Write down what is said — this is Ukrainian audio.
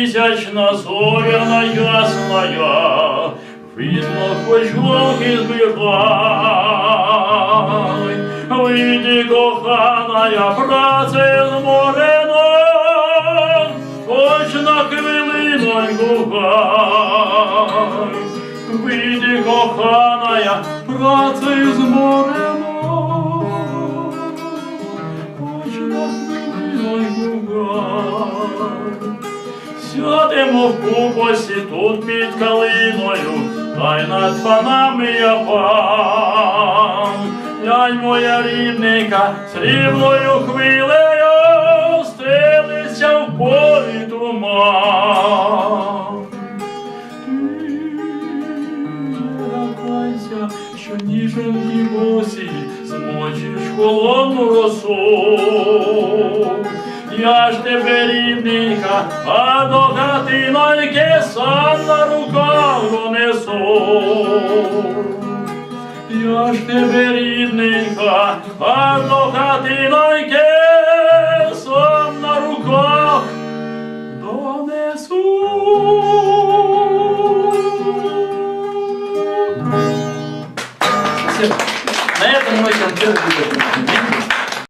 місячна зоряна ясная, видно, хоч голки збивай. Вийди, коханая, праце зморена, хоч на хвилиноньку хай. Вийди, коханая, праце зморена, хоч на хвилиноньку хай. Сядемо в купосі тут під калиною, та й над панами я пан. Глянь, моя рідненька, срібною хвилею стелиться в полі туман. Лякайся, що ніженькі босі змочиш холодну росу. Тебе рідненька, а до хатиноньки сам на руках донесу. Я ж тебе рідненька, а до хатиноньки сам на руках донесу. На этом мой концерт будет.